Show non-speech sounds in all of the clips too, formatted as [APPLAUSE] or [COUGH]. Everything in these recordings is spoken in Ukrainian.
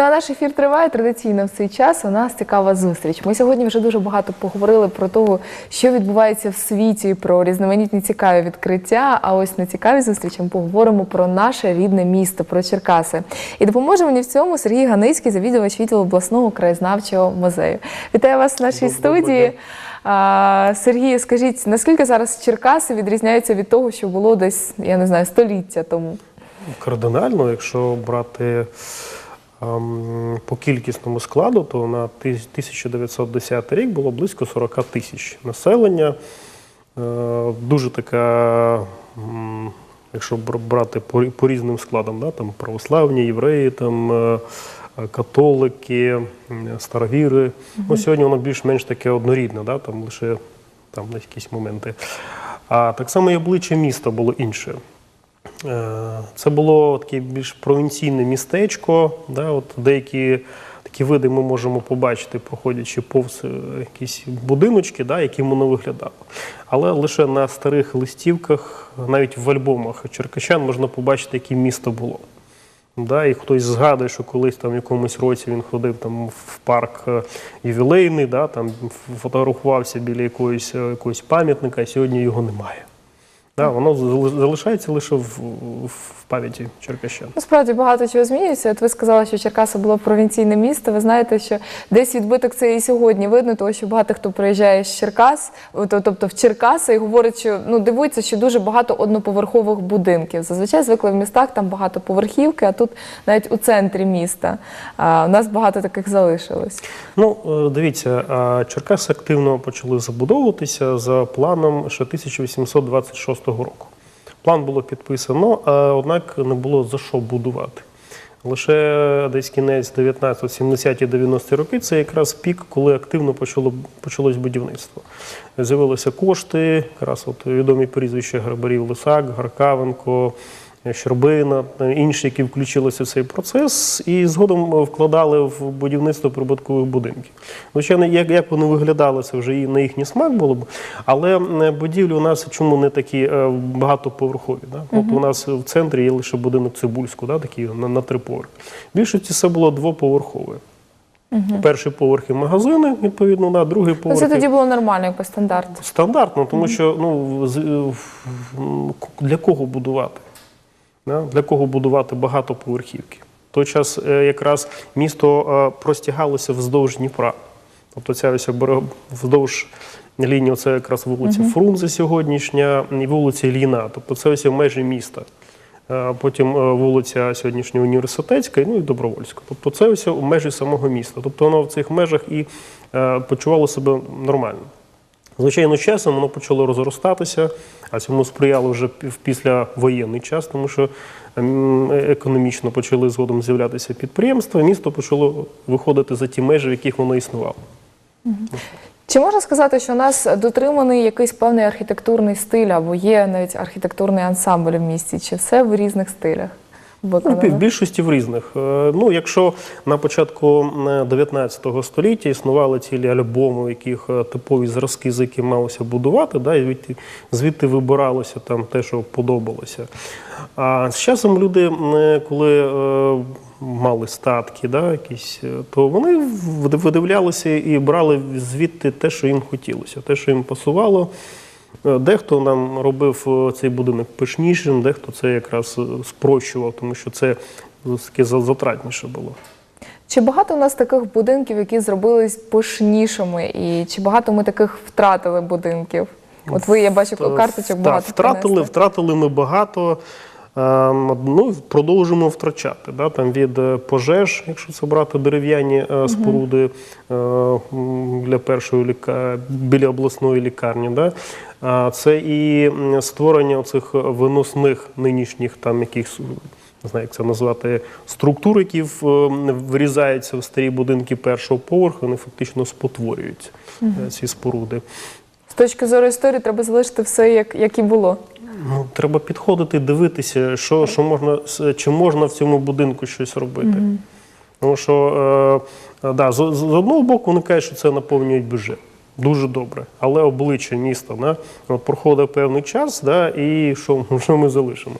Ну а наш ефір триває традиційно в цей час. У нас цікава зустріч. Ми сьогодні вже дуже багато поговорили про те, що відбувається в світі, про різноманітні цікаві відкриття. А ось на цікавій зустрічі ми поговоримо про наше рідне місто, про Черкаси. І допоможе мені в цьому Сергій Ганицький, завідувач відділу обласного краєзнавчого музею. Вітаю вас в нашій Доброго студії. дня. А, Сергій, скажіть, наскільки зараз Черкаси відрізняються від того, що було десь, я не знаю, століття тому? Кардинально, якщо брати по кількісному складу, то на 1910 рік було близько 40 тисяч населення. Е, дуже така, якщо брати по, різним складам, да, там православні, євреї, там, е, е, католики, старовіри. Ну, сьогодні воно більш-менш таке однорідне, да, там лише там, якісь моменти. А так само і обличчя міста було інше. Е, Це було таке більш провінційне містечко. Да, от деякі такі види ми можемо побачити, проходячи повз е, якісь будиночки, да, яким воно виглядало. Але лише на старих листівках, навіть в альбомах черкащан можна побачити, яке місто було. Да, і хтось згадує, що колись там в якомусь році він ходив там в парк е, ювілейний, да, там фотографувався біля якоїсь, якогось пам'ятника, а сьогодні його немає. Да, воно залишається лише в, в пам'яті черкащан. Насправді багато чого змінюється. От ви сказали, що Черкаси було провінційне місто. Ви знаєте, що десь відбиток це і сьогодні видно, тому що багато хто приїжджає з Черкас, тобто в Черкаси, і говорить, що ну дивується, що дуже багато одноповерхових будинків. Зазвичай звикли в містах там багато поверхівки, а тут навіть у центрі міста. А, у нас багато таких залишилось. Ну, е, дивіться, Черкаси активно почали забудовуватися за планом ще 1826 року. План було підписано, а однак не було за що будувати. Лише десь кінець 19, 70-ті 90-ті роки це якраз пік, коли активно почало почалось будівництво. З'явилися кошти, якраз от відомі прізвища Грабарів Лисак, Гаркавенко, Щербина, інші, які включилися в цей процес, і згодом вкладали в будівництво прибуткових будинків. Звичайно, як, як вони виглядали, це вже і на їхній смак було б. Але е, будівлі у нас чому не такі е, багатоповерхові? Да? От у нас в центрі є лише будинок Цибульського, да, такий на, на три поверхи. Більшості це було двоповерхове. Перший поверх і магазини, відповідно, да, другий Ну, поверх. це тоді було нормально, як по стандарту. Стандартно, тому що ну, для кого будувати? Для кого будувати багатоповерхівки? В той час е, якраз місто е, простягалося вздовж Дніпра. Тобто ця ось вздовж лінії, це якраз вулиця Фрунзе сьогоднішня і вулиця Ільїна. Тобто це ось межі міста. Е, Потім вулиця сьогоднішня університетська, ну і добровольська. Тобто це ось у межі самого міста. Тобто воно в цих межах і почувало себе нормально. Звичайно, часом воно почало розростатися, а цьому сприяло вже в післявоєнний час, тому що ем, економічно почали згодом з'являтися підприємства, місто почало виходити за ті межі, в яких воно існувало. Чи можна сказати, що у нас дотриманий якийсь певний архітектурний стиль, або є навіть архітектурний ансамбль в місті? Чи все в різних стилях? Ну, в бі- в виконано? більшості в різних. Е, Ну, якщо на початку е, 19 століття існували цілі альбоми, в яких е, типові зразки, з якими малося будувати, да, і звідти, вибиралося там те, що подобалося. А з часом люди, е, коли е, мали статки, да, якісь, е, то вони видивлялися і брали звідти те, що їм хотілося, те, що їм пасувало. Е, Дехто нам робив е, цей будинок пишнішим, дехто це якраз е, спрощував, тому що це таке затратніше було. Чи багато у нас таких будинків, які зробились пишнішими, і чи багато ми таких втратили будинків? От ви, я бачу, карточок Так, багато втратили, принесли. втратили ми багато. Ем, Ну, продовжуємо втрачати. Да? Там від е, пожеж, якщо це брати дерев'яні е, споруди е, для першої ліка... біля обласної лікарні. Да? Це і створення цих виносних нинішніх там якихось. Не знаю, як це назвати структур, які врізаються в старі будинки першого поверху, вони фактично спотворюють е, ці споруди. З точки зору історії треба залишити все, як, як і було. Ну, треба підходити, дивитися, що, що можна, чи можна в цьому будинку щось робити. Тому що е, да, з, з з одного боку вони кажуть, що це наповнюють бюджет. Дуже добре. Але обличчя міста, да, проходить певний час, да, і що, [LAUGHS] що ми залишимо?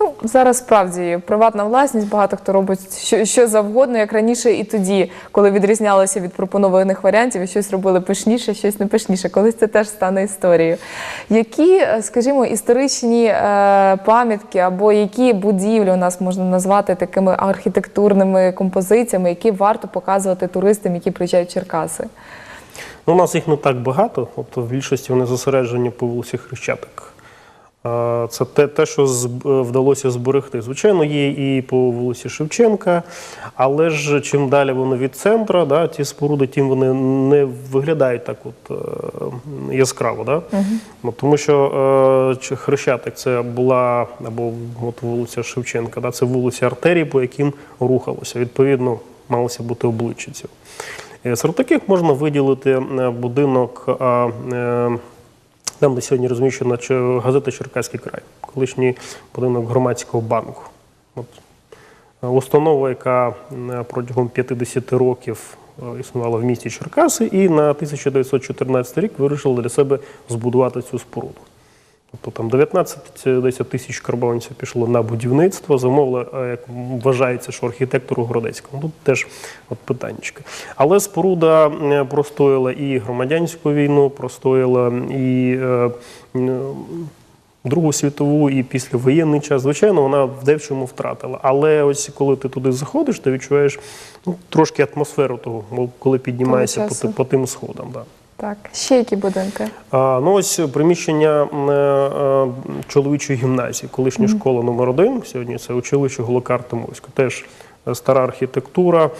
Ну, Зараз справді приватна власність, багато хто робить що, що завгодно, як раніше і тоді, коли відрізнялося від пропонованих варіантів, і щось робили пишніше, щось не пишніше. Колись це теж стане історією. Які, е, скажімо, історичні е, пам'ятки або які будівлі у нас можна назвати такими архітектурними композиціями, які варто показувати туристам, які приїжджають в Черкаси? Ну, у нас їх не так багато, тобто в більшості вони зосереджені по вулиці Хрещатик. Це те, те, що е, вдалося зберегти. Звичайно, є і по вулиці Шевченка, але ж чим далі воно від центра, да, ті споруди, тим вони не виглядають так от е, яскраво. Да? Ну, тому що е, Хрещатик це була або от вулиця Шевченка, да, це вулиця артерії, по яким рухалося. Відповідно, малося бути обличчя цього. Серед таких можна виділити будинок, е, там, сьогодні розміщена газета Черкаський край, колишній будинок громадського банку. От. Е, Установа, яка протягом 50 років е, існувала в місті Черкаси, і на 1914 рік вирішила для себе збудувати цю споруду. Тобто там 19 10 тисяч карбованців пішло на будівництво, замовили, е, як вважається, що архітектору Городецькому. Тут теж от питаннячка. Але споруда е, простояла і громадянську війну, простояла і е, Другу світову і післявоєнний час, звичайно, вона в девчому втратила. Але ось коли ти туди заходиш, ти відчуваєш ну, трошки атмосферу того, коли піднімаєшся по, по тим сходам. Да. Так, ще які будинки? А, ну ось приміщення е, е, чоловічої гімназії, колишня школа номер 1 Сьогодні це училище Голокар Тимовського. Теж е, стара архітектура.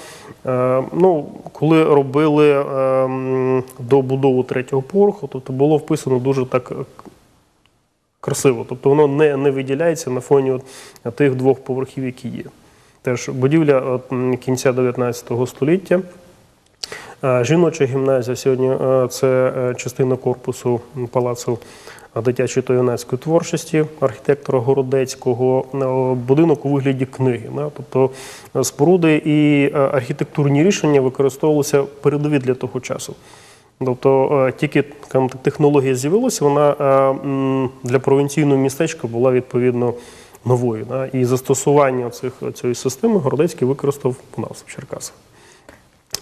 Е, ну, коли робили е, добудову третього поверху, тобто було вписано дуже так. е, Красиво, тобто воно не, не виділяється на фоні от тих двох поверхів, які є. Теж будівля от, кінця 19 століття. Е, Жіноча гімназія сьогодні е, це е, частина корпусу палацу дитячої та юнацької творчості архітектора Городецького, будинок у вигляді книги. Тобто споруди і архітектурні рішення використовувалися передові для того часу. Тобто тільки технологія з'явилася, вона для провінційного містечка була відповідно новою. І застосування цих, цієї системи Городецький використав у нас в Черкасах.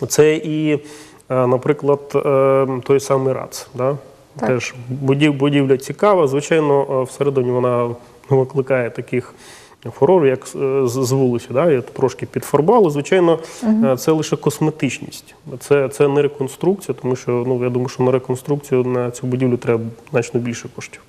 Це і, е, наприклад, е, той самий РАЦ. Да? Так. Теж будівля цікава. Звичайно, е, всередині вона викликає таких фурорів, як з, вулиці. Да? Я трошки підфарбували. Звичайно, е, це лише косметичність. Це, це не реконструкція, тому що ну, я думаю, що на реконструкцію на цю будівлю треба значно більше коштів.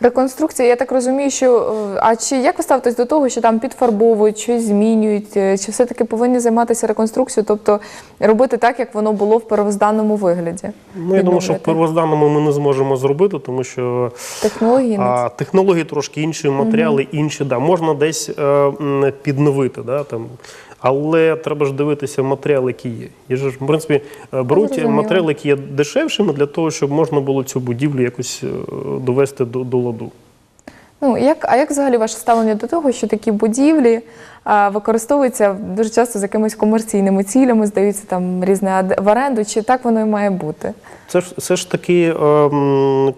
Реконструкція, я так розумію, що е, а чи як ви ставитесь до того, що там підфарбовують, щось змінюють, е, чи все-таки повинні займатися реконструкцією, тобто робити так, як воно було в первозданному вигляді? Ну, я думаю, що в первозданному ми не зможемо зробити, тому що технології А, технології трошки інші, матеріали інші. Да. Можна десь е, підновити, да, там. Але треба ж дивитися матеріали, які є. Є ж, в принципі, е, беруть матеріали, які є дешевшими, для того, щоб можна було цю будівлю якось е, довести до, до ладу. Ну, як, а як взагалі ваше ставлення до того, що такі будівлі а, використовуються дуже часто з якимись комерційними цілями, здаються там різне в оренду, чи так воно і має бути? Це ж все ж таки е,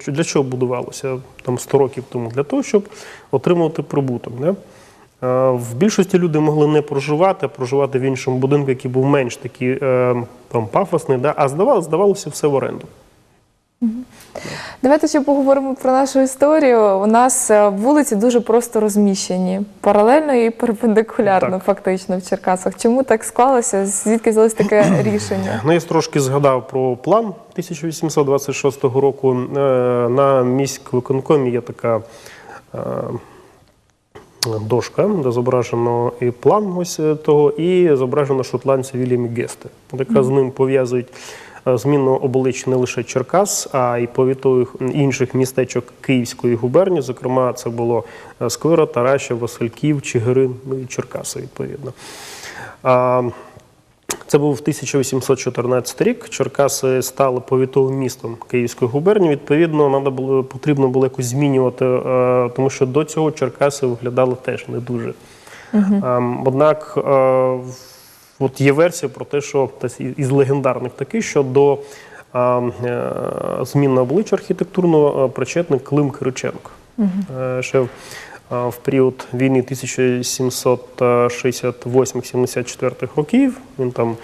для чого будувалося там 100 років тому? Для того, щоб отримувати прибуток. Да? Е, В більшості люди могли не проживати, а проживати в іншому будинку, який був менш такий е, там, пафосний, да? а здавалося, здавалося все в оренду. Давайте ще поговоримо про нашу історію. У нас е, вулиці дуже просто розміщені, паралельно і перпендикулярно, Так. фактично, в Черкасах. Чому так склалося? Звідки взялось таке рішення? Ну, я трошки згадав про план 1826 року. На міськвиконкомі є така дошка, де зображено і план ось е, того, і зображено шотландця Вільямі Гесте. Якраз з ним пов'язують е, зміну облич не лише Черкас, а й повітових інших містечок Київської губернії. Зокрема, це було е, Сквира, Тараща, Васильків, Чигирин, ну і Черкаси, відповідно. Це був 1814 рік. Черкаси стали повітовим містом Київської губернії. Відповідно, надо було, потрібно було якось змінювати, е, тому що до цього Черкаси виглядали теж не дуже. Ем, Однак е, от є версія про те, що із легендарних таких, що до е, е, зміни обличчя архітектурного причетний Клим Кириченко. Е, Ще в період війни 1768-74 років. Він там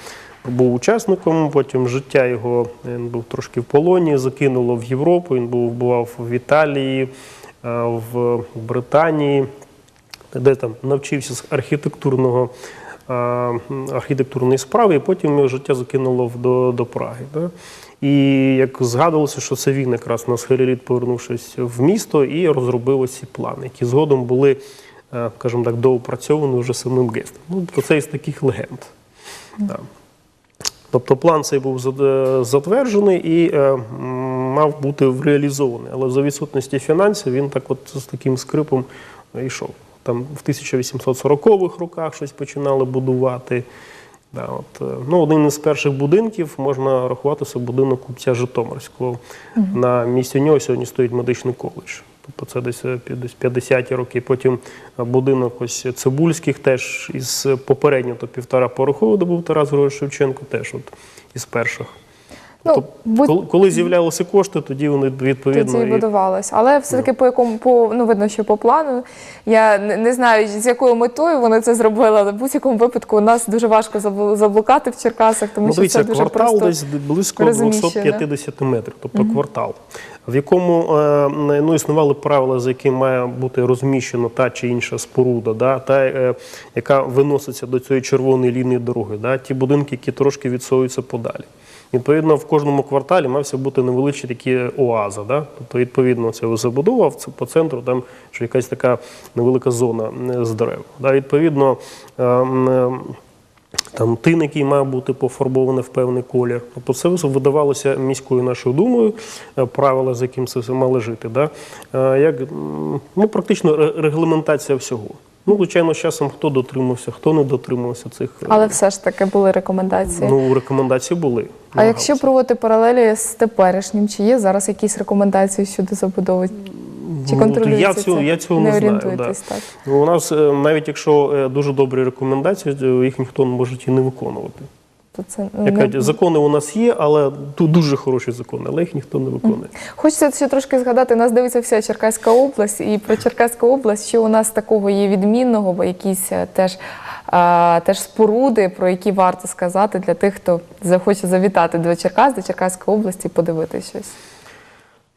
був учасником, потім життя його він був трошки в полоні, закинуло в Європу. Він був бував в Італії, в Британії, де там навчився з архітектурного. М, архітектурної справи, і потім його життя закинуло до, до Праги. Да? І як згадувалося, що це він якраз на схилі повернувшись в місто і розробив ці плани, які згодом були, е, скажімо так, доопрацьовані вже самим Гестом. Ну, тобто це із таких легенд. Да. Тобто план цей був е, затверджений і е, мав бути реалізований. Але за відсутності фінансів він так от з таким скрипом йшов. Там в 1840-х роках щось починали будувати. Да, от, е, ну, один із перших будинків можна рахувати це будинок купця Житомирського. На місці нього сьогодні стоїть медичний коледж. Тобто це десь е, пі- десь 50-ті роки. Потім е, будинок ось Цибульських теж із попереднього, то півтора порохового, де був Тарас Григорович Шевченко, теж от із перших. Ну, Тобто, будь- коли, коли з'являлися кошти, тоді вони відповідно Тоді і будувалось. Але все-таки по якому по ну видно, що по плану. Я не, не знаю, з якою метою вони це зробили, але в будь-якому випадку у нас дуже важко забл- заблукати в Черкасах, тому Ну, що дивіться, це дуже квартал просто десь близько розміщено. 250 метрів, тобто квартал, в якому е, ну, існували правила, за яким має бути розміщена та чи інша споруда, да, та, е, яка виноситься до цієї червоної лінії дороги, да, ті будинки, які трошки відсовуються подалі. Відповідно, в кожному кварталі мався бути невеличкі такі оаза. Да? Тобто, відповідно, це забудова по центру, там що якась така невелика зона з дерев. Да? Відповідно, е, е, там тин, який має бути пофарбований в певний колір. Тобто це видавалося міською нашою думою, е, правила, за яким це все мало жити. Да? Як, ну, практично ре- регламентація всього. Ну, звичайно, з часом хто дотримався, хто не дотримався цих е, Але все ж таки були рекомендації. ну, рекомендації були. а якщо проводити паралелі з теперішнім, чи є зараз якісь рекомендації щодо забудови? Чи Ну, контролюється я цього, це? я цього не не, знаю. Да. так? У нас е, навіть якщо е, дуже добрі рекомендації, їх ніхто не може і не виконувати. То це ну, Як не- кажуть, закони у нас є, але тут дуже хороші закони, але їх ніхто не виконує. Хочеться ще трошки згадати, нас дивиться вся Черкаська область, і про Черкаську область, що у нас такого є відмінного, бо якісь е, теж, а, теж споруди, про які варто сказати для тих, хто захоче завітати до Черкас, до Черкаської області, і подивитися щось.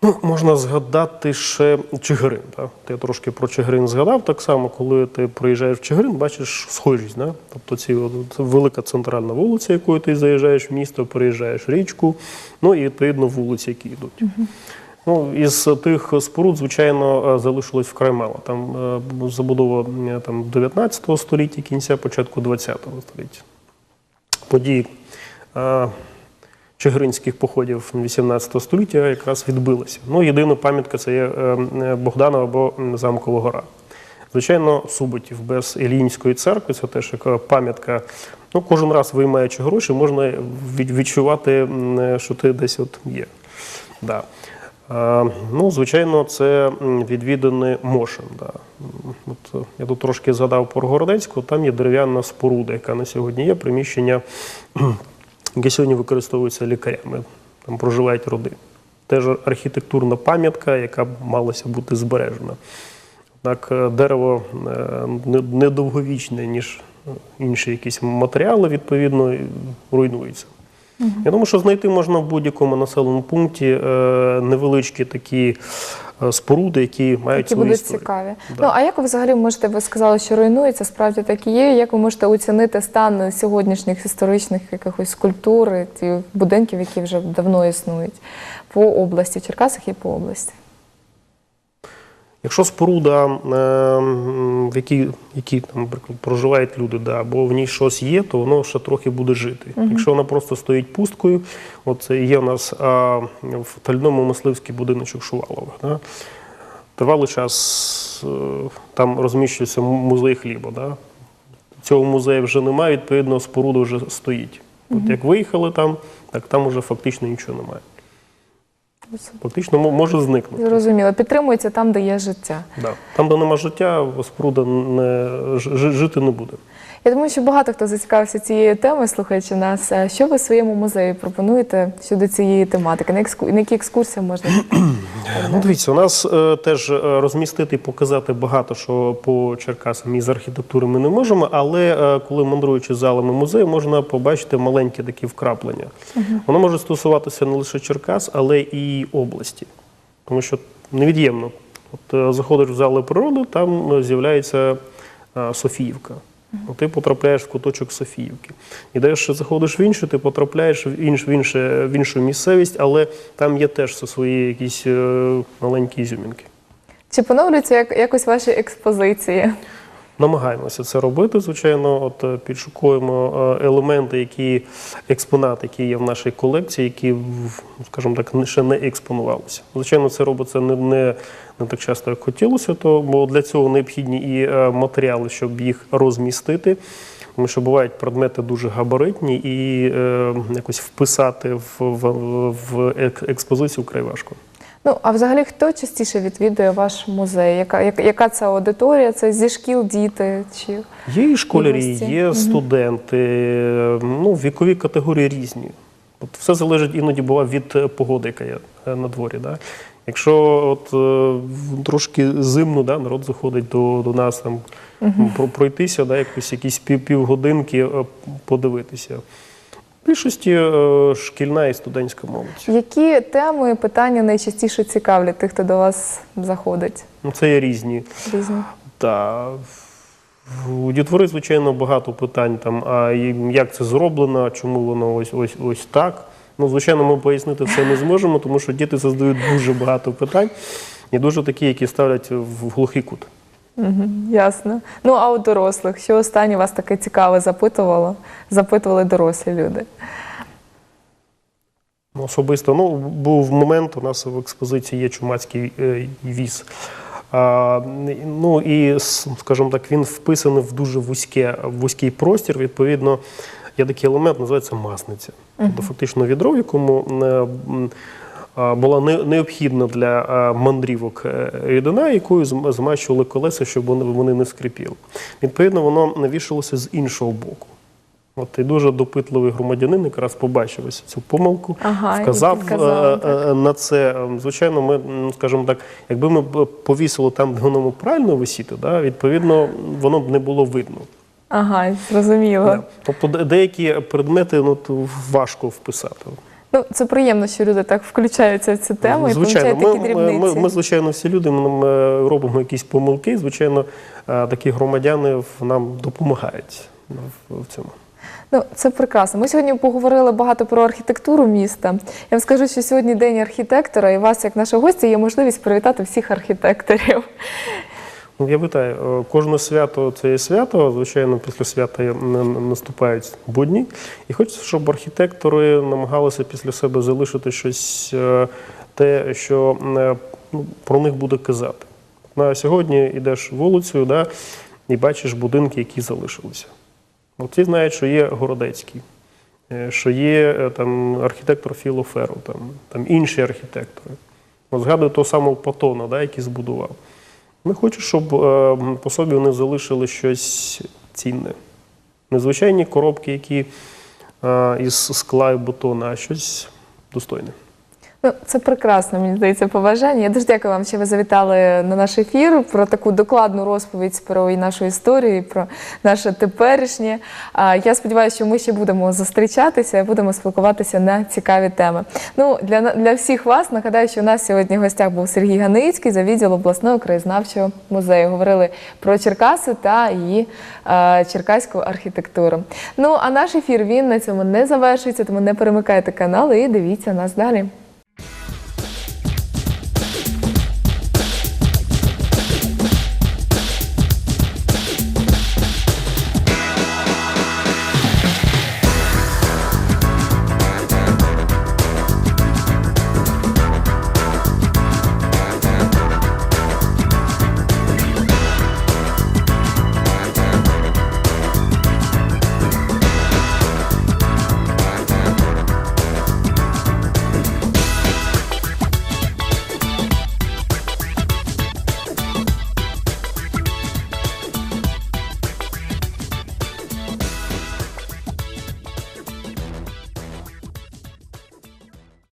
Ну, можна згадати ще Чигирин. Так? Я трошки про Чигирин згадав. Так само, коли ти приїжджаєш в Чигирин, бачиш схожість. Да? Тобто ці, це велика центральна вулиця, якою ти заїжджаєш в місто, переїжджаєш річку, ну і відповідно вулиці, які йдуть. Ну, із тих споруд, звичайно, е, залишилось вкрай мало. Там е, забудова е, там, 19 століття, кінця, початку 20 століття. Події чигиринських походів 18 століття якраз відбилися. Ну, єдина пам'ятка це є е, е, Богданова або Замкова гора. Звичайно, Суботів без Ілінської церкви, це теж пам'ятка. Ну, кожен раз виймаючи гроші, можна відчувати, е, що ти десь от є. Да. Е, Ну, звичайно, це відвіданий Мошин. Да. От, я тут трошки згадав про Городецьку, там є дерев'яна споруда, яка на сьогодні є, приміщення, яке сьогодні використовується лікарями, там проживають родини. Теж архітектурна пам'ятка, яка б малася бути збережена. Однак е, дерево е, не- недовговічне, ніж е, інші якісь матеріали, відповідно, і руйнується. Я думаю, що знайти можна в будь-якому населеному пункті невеличкі такі споруди, які мають Які свою будуть історію. цікаві. Да. Ну а як ви взагалі можете, ви сказали, що руйнується, справді так і є. Як ви можете оцінити стан сьогоднішніх історичних якихось скульптур, тих будинків, які вже давно існують по області, в Черкасах і по області? Якщо споруда, е, в якій, які там, наприклад, проживають люди, да, або в ній щось є, то воно ще трохи буде жити. Якщо вона просто стоїть пусткою, от це є у нас а, в тальному мисливський будиночок Шувалових. Да. Тривалий час е, там розміщується музей хліба. Да. Цього музею вже немає, відповідно, споруда вже стоїть. От як виїхали там, так там вже фактично нічого немає. Фактично мо- може зникнути. Зрозуміло, підтримується там, де є життя. Да. Там, де нема життя, споруда не, жити не буде. Я думаю, що багато хто зацікавився цією темою, слухаючи нас. Що ви своєму музею пропонуєте щодо цієї тематики? На, екску... на які екскурсії можна? [CLEARS THROAT] Ну, дивіться, у нас е, теж е, розмістити і показати багато що по Черкасам із архітектури ми не можемо, але е, коли мандруючи залами музею, можна побачити маленькі такі вкраплення. Воно може стосуватися не лише Черкас, але і області. Тому що невід'ємно. От е, заходиш в зали природи, там е, з'являється е, Софіївка. От Ти потрапляєш в куточок Софіївки. І далі заходиш в іншу, ти потрапляєш в, інш, в, інше, в іншу місцевість, але там є теж свої якісь е, маленькі ізюмінки. Чи поновлюються як... якось ваші експозиції? Намагаємося це робити. Звичайно, от е, підшукуємо е, елементи, які експонати, які є в нашій колекції, які скажімо так, ще не експонувалися. Звичайно, це робиться не, не, не так часто, як хотілося, бо для цього необхідні і е, матеріали, щоб їх розмістити. Тому що бувають предмети дуже габаритні і е, якось вписати в, в, в експозицію вкрай важко. Ну а взагалі хто частіше відвідує ваш музей? Яка, яка, яка це аудиторія? Це зі шкіл діти? Чи Є і школярі, гості. є студенти, ну, вікові категорії різні. От все залежить іноді буває від е, погоди, яка є е, на дворі. Да? Якщо от, е, трошки зимно, да, народ заходить до, до нас там, про- пройтися, да, якось, якісь пів, півгодинки е, подивитися. В більшості е, шкільна і студентська молодь. які теми і питання найчастіше цікавлять тих, хто до вас заходить? Ну, це є різні. Різні. Та у дітвори, звичайно, багато питань там, а як це зроблено, чому воно ось ось ось так. Ну, звичайно, ми пояснити це не зможемо, тому що діти задають дуже багато питань і дуже такі, які ставлять в глухий кут. Ясно. Ну а у дорослих, що останнє вас таке цікаве запитувало? Запитували дорослі люди. Ну, Особисто ну, був момент, у нас в експозиції є чумацький е, віз. А, ну і, скажімо так, він вписаний в дуже вузьке, вузький простір. Відповідно, є такий елемент, називається масниця. Тобто фактично відро, в якому е, була необхідна для мандрівок е, рідина, якою змащували колеса, щоб вони, не скрипіли. Відповідно, воно навішалося з іншого боку. От і дуже допитливий громадянин якраз побачив ось цю помилку, Ага, вказав е, е, на це. Е, Звичайно, ми, скажімо так, якби ми повісили там, де воно правильно висіти, да, відповідно, воно б не було видно. Ага, зрозуміло. Да. Тобто деякі предмети ну, важко вписати. Ну це приємно, що люди так включаються в цю тему і звичайно, помічають ми, такі дрібниці. ми, ми, звичайно, всі люди ми, ми робимо якісь помилки. Звичайно, е, такі громадяни нам допомагають в, в цьому. Ну, це прекрасно. Ми сьогодні поговорили багато про архітектуру міста. Я вам скажу, що сьогодні день архітектора, і вас, як нашого гостя, є можливість привітати всіх архітекторів. Ну, я вітаю. Е, Кожне свято це є свято. Звичайно, після свята наступають будні. І хочеться, щоб архітектори намагалися після себе залишити щось е, те, що е, ну, про них буде казати. На сьогодні йдеш вулицею, да, і бачиш будинки, які залишилися. От ті знають, що є Городецький, що є там архітектор Філоферу, там, там інші архітектори. От згадую того самого Патона, да, який збудував. Ми хочемо, щоб е, по собі вони залишили щось цінне. Незвичайні коробки, які е, із скла і бутона, а щось достойне. Ну, це прекрасно, мені здається, побажання. Я дуже дякую вам, що ви завітали на наш ефір про таку докладну розповідь про і нашу історію, і про наше теперішнє. Я сподіваюся, що ми ще будемо зустрічатися і будемо спілкуватися на цікаві теми. Ну, для, для всіх вас нагадаю, що у нас сьогодні в гостях був Сергій Ганицький за відділ обласного краєзнавчого музею. Говорили про Черкаси та її е, черкаську архітектуру. Ну а наш ефір він на цьому не завершується, тому не перемикайте канал і дивіться нас далі.